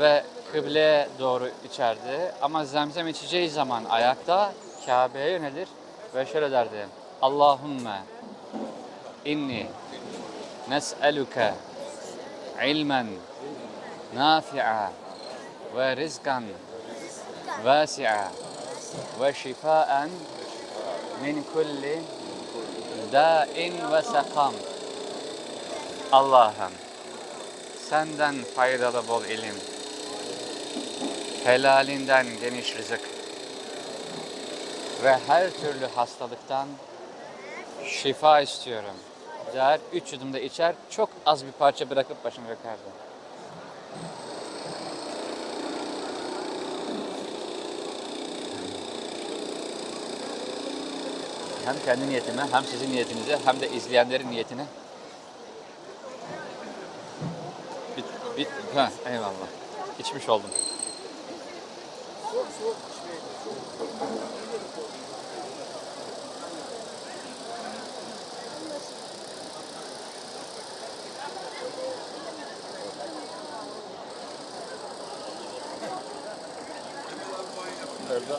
ve kıbleye doğru içerdi. Ama zemzem içeceği zaman ayakta Kabe'ye yönelir ve şöyle derdi. Allahümme inni nes'eluke ilmen nafi'a ve rizkan vasi'a ve şifaen min kulli da'in ve sakam. Allah'ım senden faydalı bol ilim, helalinden geniş rızık ve her türlü hastalıktan şifa istiyorum. Der, üç yudumda içer, çok az bir parça bırakıp başını yakardı. Hem kendi niyetime, hem sizin niyetinize, hem de izleyenlerin niyetine. Bit, bit, ha, eyvallah. İçmiş oldum. Nerede?